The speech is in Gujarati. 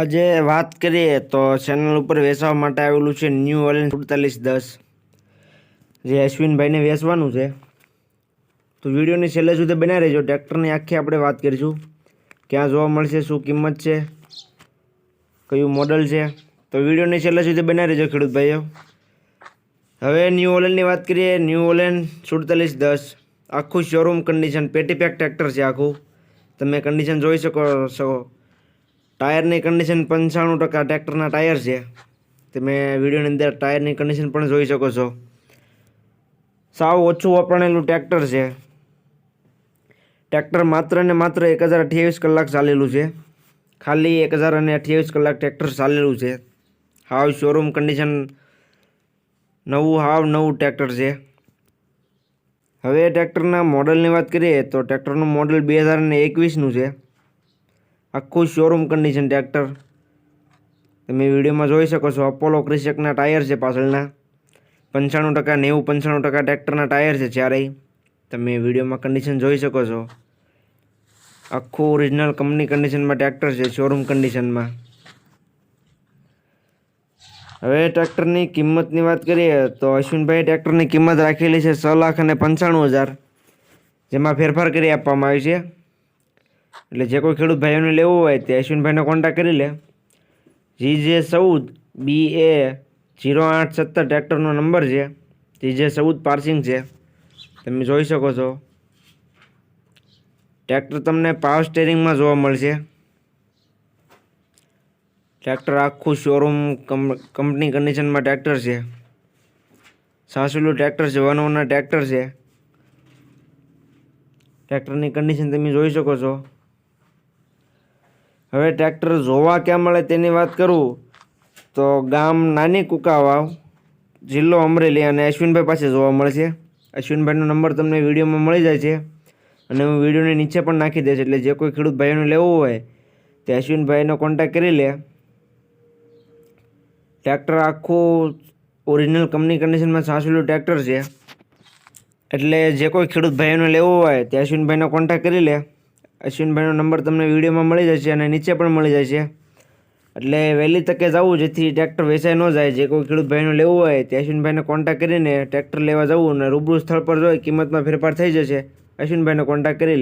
આજે વાત કરીએ તો ચેનલ ઉપર વેચવા માટે આવેલું છે ન્યૂ ઓલેન સુડતાલીસ દસ. જે અશ્વિનભાઈને વેચવાનું છે. તો વિડીયોની છેલ્લે સુધી બનાવી રહેજો. ટ્રેક્ટરની આખી આપણે વાત કરીશું. ક્યાં જોવા મળશે, શું કિંમત છે, કયું મોડલ છે. તો વિડીયોની છેલ્લે સુધી બનાવી રહેજો ખેડૂત ભાઈઓ. હવે ન્યૂ ઓલેનની વાત કરીએ. ન્યૂ ઓલેન સુડતાલીસ દસ. આખું શોરૂમ કન્ડિશન પેટી પેક ટ્રેક્ટર છે આખું. તમે કન્ડિશન જોઈ શકો છો. ટાયરની કન્ડિશન પંચાણું ટકા ટ્રેક્ટરના ટાયર છે. તમે વિડીયોની અંદર ટાયરની કન્ડિશન પણ જોઈ શકો છો. સાવ ઓછું વપરાણેલું ટ્રેક્ટર છે. ટ્રેક્ટર માત્ર ને માત્ર એક હજાર અઠ્યાવીસ કલાક ચાલેલું છે. ખાલી એક હજાર અને અઠ્યાવીસ કલાક ટ્રેક્ટર ચાલેલું છે. હાવ શોરૂમ કન્ડિશન નવું, હાવ નવું ટ્રેક્ટર છે. હવે ટ્રેક્ટરના મોડલની વાત કરીએ તો ટ્રેક્ટરનું મોડલ બે હજાર એકવીસનું છે. આખું શોરૂમ કન્ડિશન ટ્રેક્ટર તમે વિડીયોમાં જોઈ શકો છો અપોલો ક્રિશકના ટાયર છે પાછળના. પંચાણું ટકા નેવું પંચાણું ટકા ટ્રેક્ટરના ટાયર છે ચારેય. તમે વિડીયોમાં કન્ડિશન જોઈ શકો છો. આખું ઓરિજિનલ કંપની કન્ડિશનમાં ટ્રેક્ટર છે શોરૂમ કન્ડિશનમાં હવે ટ્રેક્ટરની કિંમતની વાત કરીએ, તો અશ્વિનભાઈ ટ્રેક્ટરની કિંમત રાખેલી છે છ લાખ અને પંચાણું હજાર. જેમાં ફેરફાર કરી આપવામાં આવી છે. એટલે જે કોઈ ખેડૂત ભાઈઓને લેવું હોય તે અશ્વિનભાઈનો કોન્ટેક્ટ કરી લે. જી જે ચૌદ બી એ જીરો આઠ સત્તર ટ્રેક્ટરનો નંબર છે. જી જે ચૌદ પાર્સિંગ છે. તમે જોઈ શકો છો. ટ્રેક્ટર તમને પાવર સ્ટેરિંગમાં જોવા મળશે. ટ્રેક્ટર આખું શોરૂમ કંપની કન્ડિશનમાં ટ્રેક્ટર છે. સાસુલું ટ્રેક્ટર છે વન ઓનર ટ્રેક્ટર છે. ટ્રેક્ટરની કન્ડિશન તમે જોઈ શકો છો. હવે ટ્રેક્ટર જોવા ક્યાં મળે તેની વાત કરું? તો ગામ નાની કુકાવાવ, જિલ્લો અમરેલી અને અશ્વિનભાઈ પાસે જોવા મળશે અશ્વિનભાઈનો નંબર તમને વિડીયોમાં મળી જાય છે. અને હું વિડીયોની નીચે પણ નાખી દઈશ, એટલે જે કોઈ ખેડૂત ભાઈઓને લેવું હોય તે અશ્વિનભાઈનો કોન્ટેક્ટ કરી લે. ટ્રેક્ટર આખું ઓરિજિનલ કંપની કન્ડિશનમાં સાસવેલું ટ્રેક્ટર છે. એટલે જે કોઈ ખેડૂત ભાઈઓને લેવું હોય તે અશ્વિનભાઈનો કોન્ટેક્ટ કરી લે. અશ્વિનભાઈનો નંબર તમને વિડીયોમાં મળી જશે અને નીચે પણ મળી જશે. એટલે વહેલી તકે જવું, જેથી ટ્રેક્ટર વેચાઈ ન જાય. જે કોઈ ખેડૂત ભાઈનું લેવું હોય, તે અશ્વિનભાઈને કોન્ટેક્ટ કરીને ટ્રેક્ટર લેવા જવું અને રૂબરૂ સ્થળ પર જોઈ કિંમતમાં ફેરફાર થઈ જશે. અશ્વિનભાઈનો કોન્ટેક્ટ કરી લેવો.